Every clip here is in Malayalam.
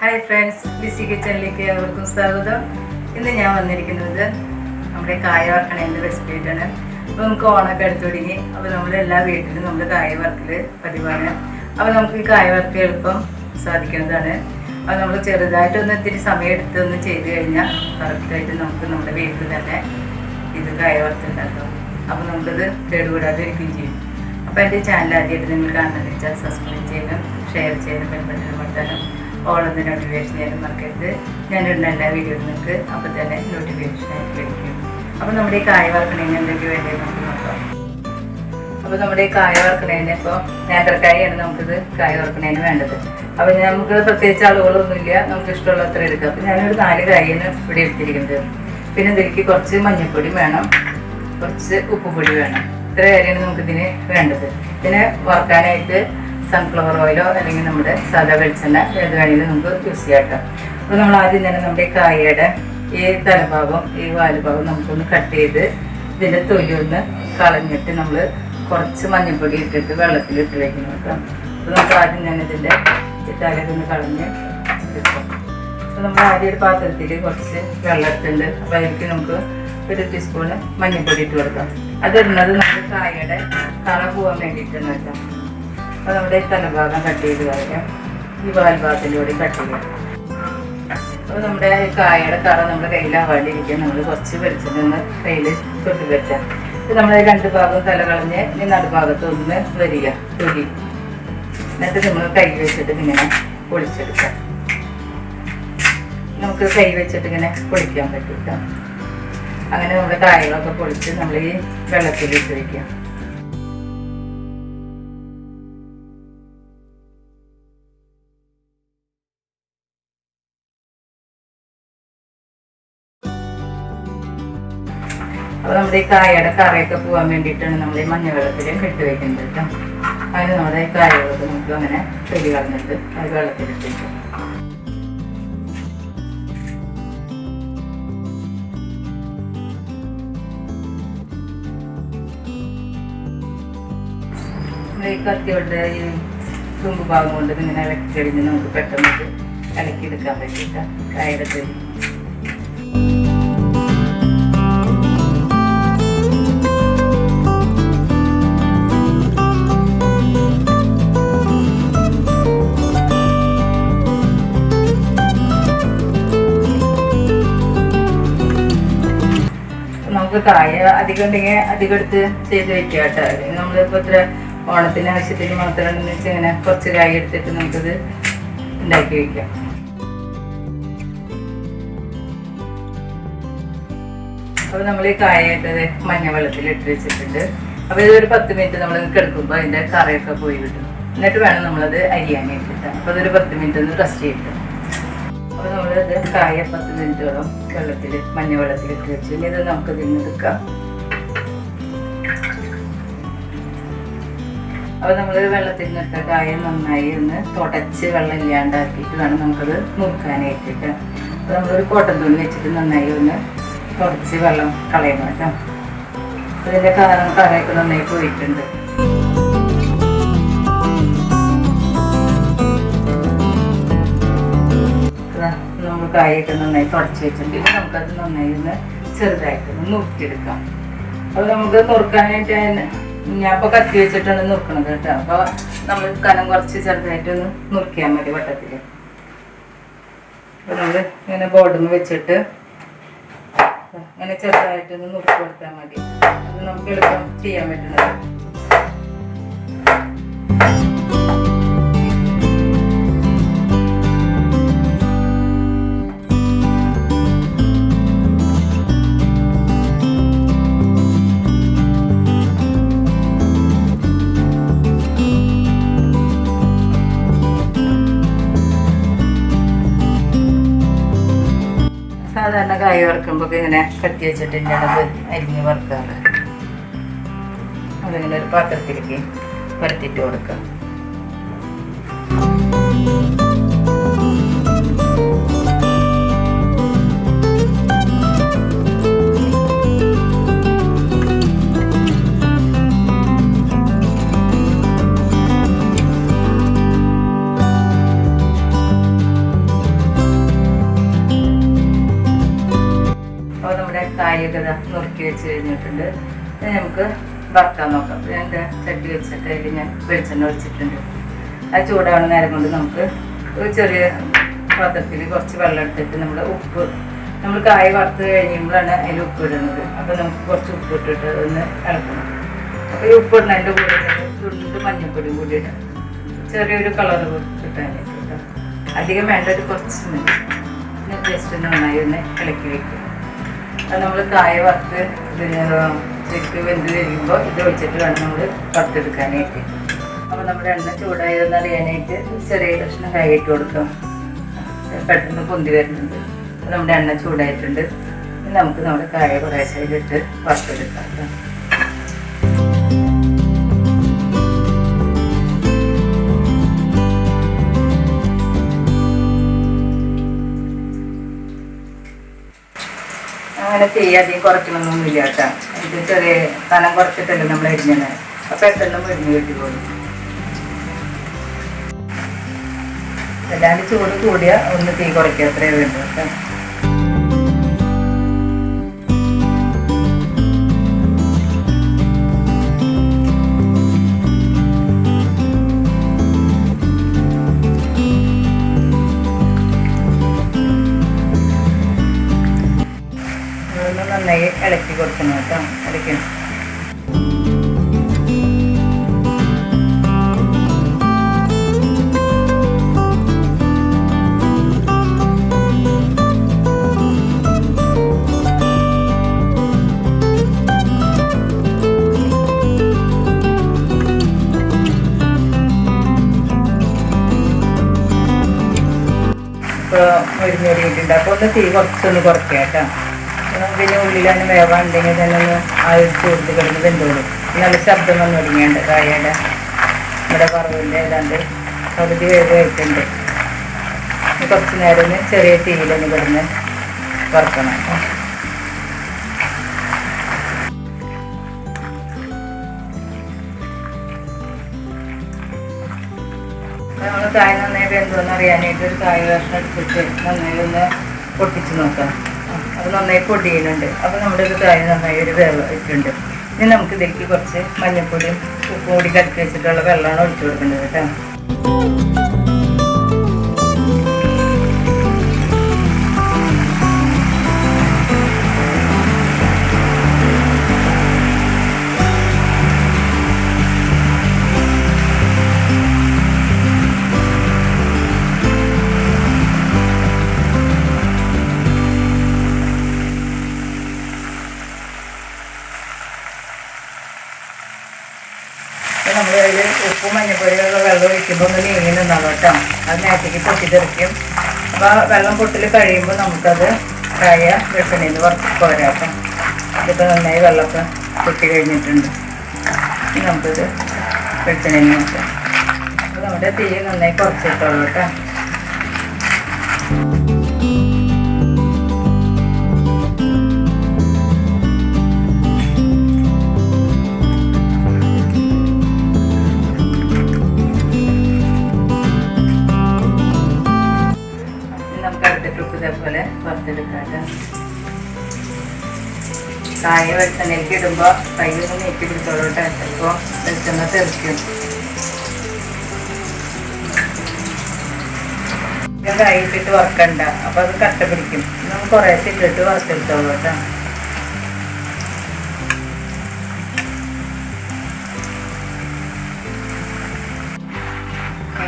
ഹായ് ഫ്രണ്ട്സ് ബിസി കിച്ചണിലേക്ക് അവർക്കും സ്വാഗതം. ഇന്ന് ഞാൻ വന്നിരിക്കുന്നത് നമ്മുടെ കായ വറക്കണേന്റെ റെസിപ്പി ആയിട്ടാണ്. അപ്പോൾ നമുക്ക് ഓണൊക്കെ അടുത്ത് തുടങ്ങി. അപ്പോൾ നമ്മുടെ എല്ലാ വീട്ടിലും നമ്മൾ കായ വറക്കൽ പതിവാണ്. അപ്പോൾ നമുക്ക് ഈ കായ വറക്കൽ എളുപ്പം സാധിക്കുന്നതാണ്. അപ്പോൾ നമ്മൾ ചെറുതായിട്ടൊന്ന് ഇത്തിരി സമയം എടുത്തൊന്ന് ചെയ്ത് കഴിഞ്ഞാൽ കറക്റ്റായിട്ട് നമുക്ക് നമ്മുടെ വീട്ടിൽ തന്നെ ഇത് കായ വറുത്തുണ്ടാക്കാം. അപ്പോൾ നമുക്കത് കേടുകൂടാതെ ഇരിക്കുകയും ചെയ്യും. അപ്പോൾ എന്റെ ചാനൽ ആദ്യമായിട്ട് നിങ്ങൾ കാണുന്നത് വെച്ചാൽ സബ്സ്ക്രൈബ് ചെയ്യണം ഷെയർ ചെയ്യണം ബെൽബട്ടൺ അമർത്താനും ഓളൊന്ന് നോട്ടിഫിക്കേഷൻ ചെയ്യാനും മറക്കരുത് ഞാനിടുന്ന എല്ലാ വീഡിയോ നിങ്ങൾക്ക് അപ്പോൾ തന്നെ നോട്ടിഫിക്കേഷൻ ലഭിക്കും. അപ്പോൾ നമ്മുടെ ഈ കായ വറക്കണേന് എന്തൊക്കെ വേണ്ടത് നമുക്ക് നോക്കാം. അപ്പോൾ നമ്മുടെ ഈ കായ വറക്കണേന് ഇപ്പോൾ നേന്ത്രക്കായാണ് നമുക്കിത് കായ വറക്കണേന് വേണ്ടത്. അപ്പോൾ നമുക്ക് പ്രത്യേകിച്ച് അളവുകളൊന്നുമില്ല. നമുക്ക് ഇഷ്ടമുള്ള അത്ര എടുക്കാം. അപ്പോൾ ഞാനൊരു നാല് കായാണ് ഇവിടെ എടുത്തിരിക്കുന്നത്. പിന്നെ ഇതിലേക്ക് കുറച്ച് മഞ്ഞൾപ്പൊടി വേണം. കുറച്ച് ഉപ്പുപൊടി വേണം. ഇത്ര കാര്യമാണ് നമുക്കിതിന് വേണ്ടത്. പിന്നെ വറുക്കാനായിട്ട് സൺഫ്ലവർ ഓയിലോ അല്ലെങ്കിൽ നമ്മുടെ സാധാ വെളിച്ചെണ്ണ ഏത് വേണമെങ്കിലും നമുക്ക് യൂസ് ചെയ്യാം കേട്ടോ അപ്പോൾ നമ്മൾ ആദ്യം തന്നെ നമ്മുടെ കായയുടെ ഈ തലഭാഗം ഈ വാലുഭാഗം നമുക്കൊന്ന് കട്ട് ചെയ്ത് ഇതിന്റെ തൊലി ഒന്ന് കളഞ്ഞിട്ട് നമ്മൾ കുറച്ച് മഞ്ഞൾപ്പൊടി ഇട്ടിട്ട് വെള്ളത്തിൽ ഇട്ട് വയ്ക്കണം കേട്ടോ. അപ്പോൾ നമുക്ക് ആദ്യം തന്നെ ഇതിന്റെ ഈ തലയൊന്ന് കളഞ്ഞ് അപ്പോൾ നമ്മൾ ആദ്യം ഒരു പാത്രത്തിൽ കുറച്ച് വെള്ളം ഇട്ടുണ്ട് അപ്പോൾ അതിലേക്ക് നമുക്ക് ഒരു ടീസ്പൂണ് മഞ്ഞൾപ്പൊടി ഇട്ട് കൊടുക്കാം. അതിടുന്നത് നമ്മുടെ കായയുടെ കള പോകാൻ വേണ്ടിയിട്ടാണ് കേട്ടോ. അപ്പോൾ നമ്മുടെ തലഭാഗം കട്ട് ചെയ്ത് കളയാം ഈ വാൽഭാഗത്തിലൂടെ കട്ട് ചെയ്യാം അപ്പോൾ നമ്മുടെ കായയുടെ കറ നമ്മുടെ കയ്യിലാവാണ്ടിരിക്കാൻ നമ്മൾ കുറച്ച് വെളിച്ചെണ്ണ കയ്യിൽ തൊട്ട് വെച്ചാൽ. ഇത് നമ്മൾ രണ്ട് ഭാഗം തല കളഞ്ഞ് ഈ നടുഭാഗത്ത് ഒന്ന് വരിക. തൊലി. എന്നിട്ട് നമ്മൾ കൈ വെച്ചിട്ട് ഇങ്ങനെ പൊളിച്ചെടുക്കാം. നമുക്ക് കൈ വെച്ചിട്ട് ഇങ്ങനെ പൊളിക്കാൻ പറ്റും. അങ്ങനെ നമ്മുടെ കായകളൊക്കെ പൊളിച്ച് നമ്മൾ ഈ വെള്ളത്തിൽ ഇട്ട് വയ്ക്കാം നമ്മുടെ ഈ കായയുടെ കറയൊക്കെ പോകാൻ വേണ്ടിയിട്ടാണ് നമ്മൾ ഈ മഞ്ഞ വെള്ളത്തിൽ ഇട്ട് വെക്കുന്നത് കേട്ടോ. അതിന് നമ്മുടെ ഈ കായകളൊക്കെ നമുക്ക് അങ്ങനെ ചെടി കളഞ്ഞിട്ട് അത് നമ്മുടെ ഈ കത്തിയോട്ട് ഈ തുമ്പ് ഭാഗം കൊണ്ട് ഇങ്ങനെ ഇളക്കി കഴിഞ്ഞ് നമുക്ക് പെട്ടെന്ന് ഇളക്കി ഇളക്കിയെടുക്കാൻ പറ്റിയിട്ട്. കായയുടെ തൊലി കായ അധികം ഉണ്ടെങ്കിൽ അധികം എടുത്ത് ചെയ്ത് വെക്കുക കേട്ടോ. അല്ലെങ്കിൽ നമ്മളിപ്പോൾ ഇത്ര ഓണത്തിന് ആവശ്യത്തിന് മാത്രം ഇങ്ങനെ കുറച്ച് കായ എടുത്തിട്ട് നമുക്കത് ഉണ്ടാക്കി വെക്കാം. അപ്പോൾ നമ്മൾ ഈ കായ ഇട്ടത് മഞ്ഞ വെള്ളത്തിൽ ഇട്ട് വെച്ചിട്ടുണ്ട്. അപ്പോൾ ഇതൊരു പത്ത് മിനിറ്റ് നമ്മൾ കിടക്കുമ്പോൾ അതിന്റെ കറയൊക്കെ പോയി കിട്ടും. എന്നിട്ട് വേണം നമ്മളത് അരിയാനായിട്ട് അപ്പോൾ അതൊരു പത്ത് മിനിറ്റ് ഒന്ന് റെസ്റ്റ് ചെയ്തിട്ട് നമ്മളത് കായ പത്ത് മിനിറ്റോളം വെള്ളത്തിൽ മഞ്ഞ വെള്ളത്തിൽ ഇട്ട് വെച്ചു ഇനി ഇത് നമുക്ക് ഇതിന് എടുക്കാം. അപ്പോൾ നമ്മൾ വെള്ളത്തിൽ നിന്നിട്ട കായ നന്നായി ഒന്ന് തുടച്ച് വെള്ളം ഇല്ലാണ്ടാക്കിയിട്ട് വേണം നമുക്കത് നുറുക്കാനായിട്ടിട്ട് അപ്പോൾ നമ്മളൊരു കോട്ടൻ തുണി വെച്ചിട്ട് നന്നായി ഒന്ന് തുടച്ച് വെള്ളം കളയണം കേട്ടോ. ഇതിന്റെ കാരണം കറയൊക്കെ നന്നായി പോയിട്ടുണ്ട്. നമ്മൾ കായൊക്കെ നന്നായി തുടച്ച് വെച്ചിട്ടുണ്ട്. നമുക്കത് നന്നായി ഒന്ന് ചെറുതായിട്ട് നുറുക്കിയെടുക്കാം. അപ്പോൾ നമുക്ക് നുറുക്കാനായിട്ട് ഞാൻ ഇപ്പോൾ കത്തി വെച്ചിട്ടാണ് നുറുക്കണത് കേട്ടോ. അപ്പോൾ നമ്മൾ കനം കുറച്ച് ചെറുതായിട്ട് ഒന്ന് നുറുക്കിയാൽ മതി വട്ടത്തിൽ അപ്പോൾ നമ്മൾ ഇങ്ങനെ ബോർഡിൽ വെച്ചിട്ട് ഇങ്ങനെ ചെറുതായിട്ടൊന്ന് നുറുക്കി കൊടുത്താൽ മതി. അത് നമുക്ക് എളുപ്പം ചെയ്യാൻ പറ്റുന്നത്. സാധാരണ കായ വറുക്കുമ്പോൾ ഇങ്ങനെ കത്തി വെച്ചിട്ട് ഞാനത് അരിഞ്ഞ് വറുക്കാറ്. അതിങ്ങനെ ഒരു പാത്രത്തിലേക്ക് പരത്തിട്ട് കൊടുക്കാം ദാ നുറുക്കി വെച്ച് കഴിഞ്ഞിട്ടുണ്ട്. നമുക്ക് വറുക്കാൻ നോക്കാം. ദാ ചട്ടി വെച്ചിട്ട് അതിൽ ഞാൻ വെളിച്ചെണ്ണ ഒഴിച്ചിട്ടുണ്ട്. അത് ചൂടാവുന്ന നേരം കൊണ്ട് നമുക്ക് ഒരു ചെറിയ പാത്രത്തിൽ കുറച്ച് വെള്ളം എടുത്തിട്ട് നമ്മൾ ഉപ്പ് നമ്മൾ കായ വറുത്ത് കഴിയുമ്പോഴാണ് അതിൽ ഉപ്പ് ഇടുന്നത്. അപ്പോൾ നമുക്ക് കുറച്ച് ഉപ്പ് ഇട്ടിട്ട് ഒന്ന് ഇളക്കണം. അപ്പോൾ ഈ ഉപ്പ് ഇടുന്നതിന്റെ കൂടെ ചുണ്ടിട്ട് മഞ്ഞൾപ്പൊടിയും കൂടി ഇടാം. ചെറിയൊരു കളർ കിട്ടാനായിട്ട് കേട്ടോ അധികം വേണ്ട ഒരു കുറച്ച് ജസ്റ്റ് നന്നായി ഒന്ന് ഇളക്കി അത് നമ്മൾ കായ വറുത്ത് പിന്നെ ചെക്ക് വെന്ത് കഴിയുമ്പോൾ ഇത് ഒഴിച്ചിട്ട് വേണം നമ്മൾ വറുത്തെടുക്കാനായിട്ട്. അപ്പോൾ നമ്മുടെ എണ്ണ ചൂടായതെന്ന് അറിയാനായിട്ട് ചെറിയ കഷ്ണം കൈ ഇട്ട് കൊടുക്കാം. പെട്ടെന്ന് പൊന്തി വരുന്നുണ്ട്. നമ്മുടെ എണ്ണ ചൂടായിട്ടുണ്ട്. നമുക്ക് നമ്മുടെ കായ കുറേശ്ശേരിട്ട് വറുത്തെടുക്കാം. അങ്ങനെ തീ അധികം കുറയ്ക്കണമെന്നൊന്നുമില്ല കേട്ടോ. ഇത് ചെറിയ കനം കുറച്ചിട്ടല്ലേ നമ്മൾ അരിഞ്ഞത് അപ്പം പെട്ടെന്ന് മുരിഞ്ഞ് കിട്ടിക്കോളും അല്ലാണ്ട് ചൂട് കൂടിയാ ഒന്ന് തീ കുറയ്ക്കുക അത്രേ വേണ്ടു കേട്ടോ. ഇളക്കി കൊടുക്കണം കേട്ടോ ഇളക്കണം ഇപ്പോൾ മുരിഞ്ഞ് ഒരുങ്ങിയിട്ടുണ്ട് ഒന്ന് തീ കുറച്ചൊന്ന് കുറയ്ക്കാം കേട്ടോ. പിന്നെ ഉള്ളിലാണ് വേവാണ്ടെങ്കിൽ തന്നെ ഒന്ന് ആ ഒരു ചൂടിൽ കിടന്ന് വെന്തോളും. നല്ല ശബ്ദം വന്നു തുടങ്ങിയുണ്ട് കായയുടെ നമ്മുടെ പറവിന്റെ ഏതാണ്ട് പകുതി വേവായിട്ടുണ്ട്. കുറച്ച് നേരം ഒന്ന് ചെറിയ തീയിലൊന്ന് കിടന്ന് വറുക്കണം നമ്മൾ കായ നന്നായി വെന്തോന്ന് അറിയാനായിട്ട് ഒരു കായ കഷ്ണം എടുത്തിട്ട് നന്നായി ഒന്ന് പൊട്ടിച്ച് നോക്കാം. അത് നന്നായി പൊടിയുന്നുണ്ട് അപ്പോൾ നമ്മുടെ ഒരു കായ നന്നായി ഒരു വെള്ളം ഇട്ടുണ്ട് ഇനി നമുക്ക് ഇതിലേക്ക് കുറച്ച് മഞ്ഞൾപ്പൊടിയും ഉപ്പും കൂടി കലക്കി വെച്ചിട്ടുള്ള വെള്ളമാണ് ഒഴിച്ചു കൊടുക്കേണ്ടത് കേട്ടോ. ഉപ്പും മഞ്ഞപ്പൊടിയുള്ള വെള്ളം ഒഴിക്കുമ്പോൾ ഒന്ന് നീങ്ങി നിന്നാൽ കേട്ടോ അത് നേരത്തേക്ക് പൊട്ടിത്തെറിക്കും. അപ്പോൾ ആ വെള്ളം പൊട്ടിൽ കഴിയുമ്പോൾ നമുക്കത് കായ വെളിച്ചെണ്ണയിൽ നിന്ന് വറുത്ത് പോരാം അപ്പം ഇതിപ്പോൾ നന്നായി വെള്ളമൊക്കെ പൊട്ടി കഴിഞ്ഞിട്ടുണ്ട്. നമുക്കിത് വെളിച്ചെണ്ണയിൽ നോക്കാം അപ്പോൾ നമ്മുടെ തീ നന്നായി കുറച്ചിട്ടുള്ളൂ കേട്ടോ ഇതേപോലെ വറുത്തെടുക്കാം കേട്ടോ കായ വെളിച്ചെണ്ണയ്ക്ക് ഇടുമ്പോൾ കയ്യൊന്ന് നീക്കി പിടിച്ചോളൂട്ട്. ചിലപ്പോൾ വെളിച്ചെണ്ണ തെറിക്കും. കായ ഇട്ടിട്ട് വറുക്കണ്ട. അപ്പോൾ അത് കട്ട പിടിക്കും. നമുക്ക് കുറേശ്ശെ ഇട്ടിട്ട് വറുത്തെടുത്തോളൂ കേട്ടോ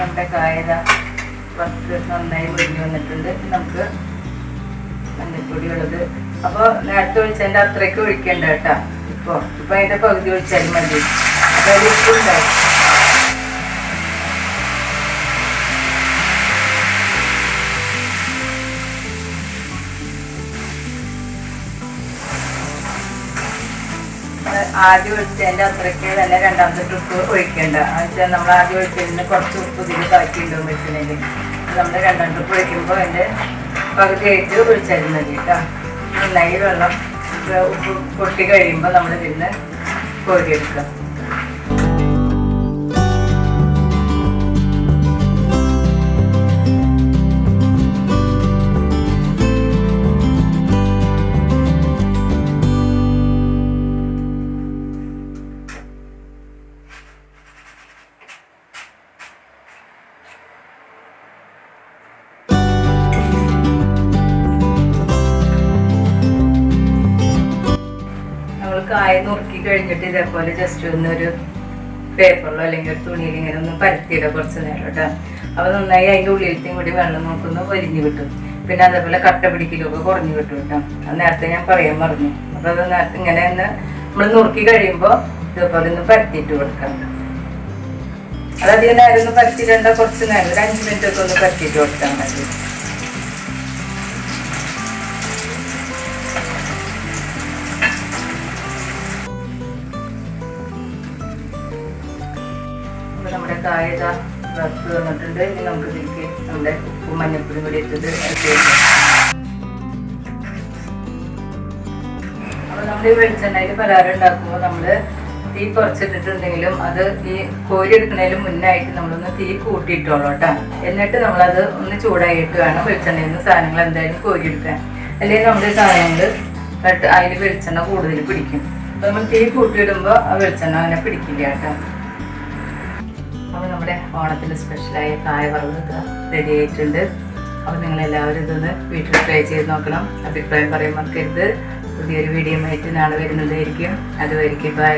നമ്മുടെ കായത വറുത്ത് നന്നായി മുരിഞ്ഞ് വന്നിട്ടുണ്ട്. നമുക്ക് മഞ്ഞപ്പൊടി ഉള്ളത് അപ്പോൾ നേരത്തെ ഒഴിച്ചതിന്റെ അത്രയ്ക്ക് ഒഴിക്കണ്ട കേട്ടോ. ഇപ്പോൾ ഇപ്പോൾ അതിന്റെ പകുതി ഒഴിച്ചാലും മതി. അപ്പോൾ ആദ്യം ഒഴിച്ചതിന്റെ അത്രയ്ക്ക് തന്നെ രണ്ടാമത്തെ ട്രിപ്പ് ഒഴിക്കേണ്ട. എന്നുവെച്ചാൽ നമ്മൾ ആദ്യം ഒഴിച്ചതിന് കുറച്ച് ഉപ്പ് ഇതിൽ ബാക്കിയുണ്ടാവും വെച്ചിട്ടുണ്ടെങ്കിൽ. നമ്മൾ രണ്ടാം ട്രിപ്പ് ഒഴിക്കുമ്പോൾ അതിന്റെ പകുതിയായിട്ട് ഒഴിച്ചാലും മതി കേട്ടോ. നന്നായി വെള്ളം പൊട്ടി കഴിയുമ്പോൾ നമ്മൾ പിന്നെ കോരിയെടുക്കുക കായ നുറുക്കി കഴിഞ്ഞിട്ട് ഇതേപോലെ ജസ്റ്റ് ഒന്നൊരു പേപ്പറിലോ അല്ലെങ്കിൽ ഒരു തുണിയിൽ ഇങ്ങനെ ഒന്ന് പരത്തിയിടുക കുറച്ച് നേരം കേട്ടോ. അപ്പോൾ നന്നായി അതിന്റെ ഉള്ളിലത്തെയും കൂടി വെള്ളം നോക്കുന്നു പൊരിഞ്ഞു കിട്ടും. പിന്നെ അതേപോലെ കട്ട പിടിക്കലൊക്കെ കുറഞ്ഞു കിട്ടും കേട്ടോ. അത് നേരത്തെ ഞാൻ പറയാൻ പറഞ്ഞു അപ്പോൾ അത് നേരത്തെ ഇങ്ങനെ ഒന്ന് നമ്മൾ നുറുക്കി കഴിയുമ്പോൾ ഇതേപോലെ ഒന്ന് പരത്തിയിട്ട് കൊടുക്കാം. അതധികം നേരം ഒന്ന് പരത്തിയിട്ടുണ്ടോ കുറച്ച് നേരം ഒരു അഞ്ച് മിനിറ്റ് ഒക്കെ ഒന്ന് പരത്തിയിട്ട് കൊടുത്താൽ മതി. ഇതാ വറുത്ത് വന്നിട്ടുണ്ട്. ഇനി നമുക്ക് ഇതിലേക്ക് നമ്മുടെ ഉപ്പും മഞ്ഞപ്പൊടിയും കൂടി വെക്കാം. അപ്പോൾ നമ്മൾ ഈ വെളിച്ചെണ്ണയിൽ പലഹാരം ഉണ്ടാക്കുമ്പോൾ നമ്മൾ തീ കുറച്ചിട്ടിട്ടുണ്ടെങ്കിലും അത് ഈ കോരി എടുക്കുന്നതിന് മുന്നായിട്ട് നമ്മളൊന്ന് തീ കൂട്ടിയിട്ടോളൂ കേട്ടോ. എന്നിട്ട് നമ്മളത് ഒന്ന് ചൂടായിട്ട് വേണം വെളിച്ചെണ്ണയിൽ നിന്ന് സാധനങ്ങൾ എന്തായാലും കോരി എടുക്കാൻ. അല്ലെങ്കിൽ നമ്മുടെ സാധനങ്ങൾ അതിൽ വെളിച്ചെണ്ണ കൂടുതൽ പിടിക്കും. അപ്പോൾ നമ്മൾ തീ കൂട്ടിയിടുമ്പോൾ ആ വെളിച്ചെണ്ണ അങ്ങനെ പിടിക്കില്ല കേട്ടോ. അപ്പോൾ നമ്മുടെ ഓണത്തിന്റെ സ്പെഷ്യലായ കായ വറുതൊക്കെ റെഡി ആയിട്ടുണ്ട് അപ്പോൾ നിങ്ങളെല്ലാവരും ഇതൊന്ന് വീട്ടിൽ ട്രൈ ചെയ്ത് നോക്കണം. അഭിപ്രായം പറയാൻ മറക്കരുത്. പുതിയൊരു വീഡിയോ ആയിട്ട് നാളെ വരുന്നതായിരിക്കും. അതുമായിരിക്കും ബൈ